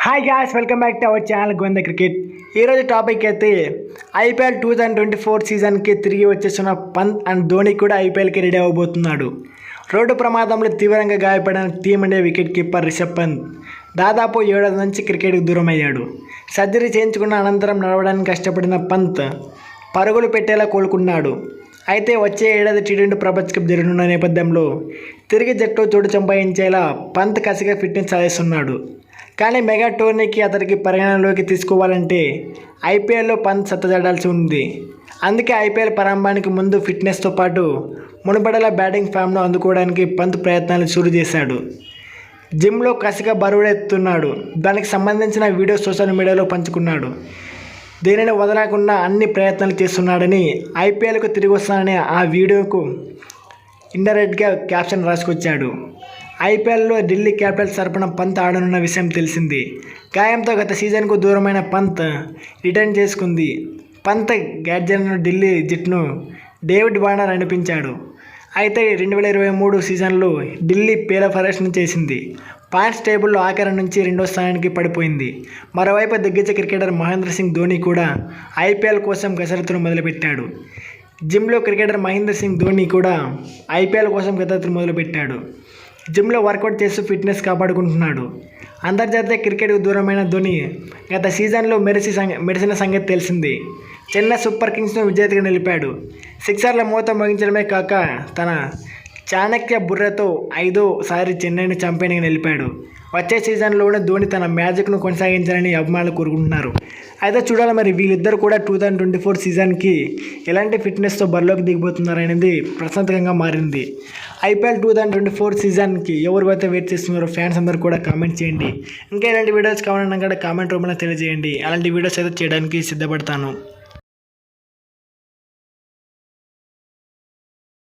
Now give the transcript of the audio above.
Hi guys welcome back to our channel Govinda cricket ఈరోజు topic అయితే IPL two thousand twenty four సీజన్కి తిరిగి వచ్చేస్తున్న Pant and Dhoni కూడా ఐపీఎల్కి ready అవ్వబోతున్నాడు road ప్రమాదంలో తీవ్రంగా గాయపడిన team India wicket keeper Rishabh Pant దాదాపు ఏడాది నుంచి క్రికెట్కి దూరం అయ్యాడు సర్జరీ చేయించుకున్న అనంతరం నడవడానికి కష్టపడిన పంత్ పరుగులు పెట్టేలా కోలుకున్నాడు. అయితే వచ్చే ఏడాది టీ ట్వంటీ ప్రపంచ కప్ జరగనున్న నేపథ్యంలో తిరిగి జట్టు చోటు సంపాదించేలా పంత్ కసిగా ఫిట్నెస్ సాధిస్తున్నాడు కానీ మెగా టోర్నీకి అతనికి పరిగణనలోకి తీసుకోవాలంటే ఐపీఎల్లో పంత్ సత్తజాడాల్సి ఉంది. అందుకే ఐపీఎల్ ప్రారంభానికి ముందు ఫిట్నెస్తో పాటు మునుపడల బ్యాటింగ్ ఫామ్ను అందుకోవడానికి పంత్ ప్రయత్నాలు షురు చేశాడు. జిమ్లో కసిగా బరువుడెత్తున్నాడు దానికి సంబంధించిన వీడియో సోషల్ మీడియాలో పంచుకున్నాడు. దీనిని వదలకుండా అన్ని ప్రయత్నాలు చేస్తున్నాడని ఐపీఎల్కు తిరిగి వస్తానని ఆ వీడియోకు ఇండైరెక్ట్గా క్యాప్షన్ రాసుకొచ్చాడు. ఐపీఎల్లో ఢిల్లీ క్యాపిటల్స్ తరపున పంత్ ఆడనున్న విషయం తెలిసింది. గాయంతో గత సీజన్కు దూరమైన పంత్ రిటర్న్ చేసుకుంది. పంత్ గ్యాడ్జర్ను ఢిల్లీ జట్టును డేవిడ్ వార్నర్ అనిపించాడు. అయితే రెండు వేల ఇరవై మూడు సీజన్లో ఢిల్లీ పేల చేసింది. పాయింట్స్ టేబుల్లో ఆఖరి నుంచి రెండో స్థానానికి పడిపోయింది. మరోవైపు దిగ్గజ క్రికెటర్ మహేంద్ర సింగ్ ధోని కూడా ఐపీఎల్ కోసం కసరత్తును మొదలుపెట్టాడు. జిమ్లో క్రికెటర్ మహేంద్ర సింగ్ ధోని కూడా ఐపీఎల్ కోసం కసరత్తును మొదలుపెట్టాడు. జిమ్లో వర్కౌట్ చేస్తూ ఫిట్నెస్ కాపాడుకుంటున్నాడు. అంతర్జాతీయ క్రికెట్కు దూరమైన ధోని గత సీజన్లో మెరిసి సంగ మెరిసిన సంగతి తెలిసింది. చెన్నై సూపర్ కింగ్స్ను విజేతగా నిలిపాడు. సిక్సర్ల మూత మోగించడమే కాక తన చాణక్య బుర్రతో ఐదోసారి చెన్నైని ఛాంపియన్గా నిలిపాడు. వచ్చే సీజన్లోనే ధోని తన మ్యాజిక్ను కొనసాగించాలని అభిమానులు కోరుకుంటున్నారు. అయితే చూడాలి మరి వీళ్ళిద్దరు కూడా టూ థౌజండ్ ట్వంటీ ఫోర్ సీజన్కి ఎలాంటి ఫిట్నెస్తో బరిలోకి దిగిపోతున్నారు అనేది ప్రశాంతకంగా మారింది. IPL two thousand twenty four సీజన్కి ఎవరికైతే వెయిట్ చేస్తున్నారో ఫ్యాన్స్ అందరూ కూడా కామెంట్ చేయండి. ఇంకా ఇలాంటి వీడియోస్ కావాలన్నా కూడా కామెంట్ రూపంలో తెలియజేయండి. అలాంటి వీడియోస్ అయితే చేయడానికి సిద్ధపడతాను.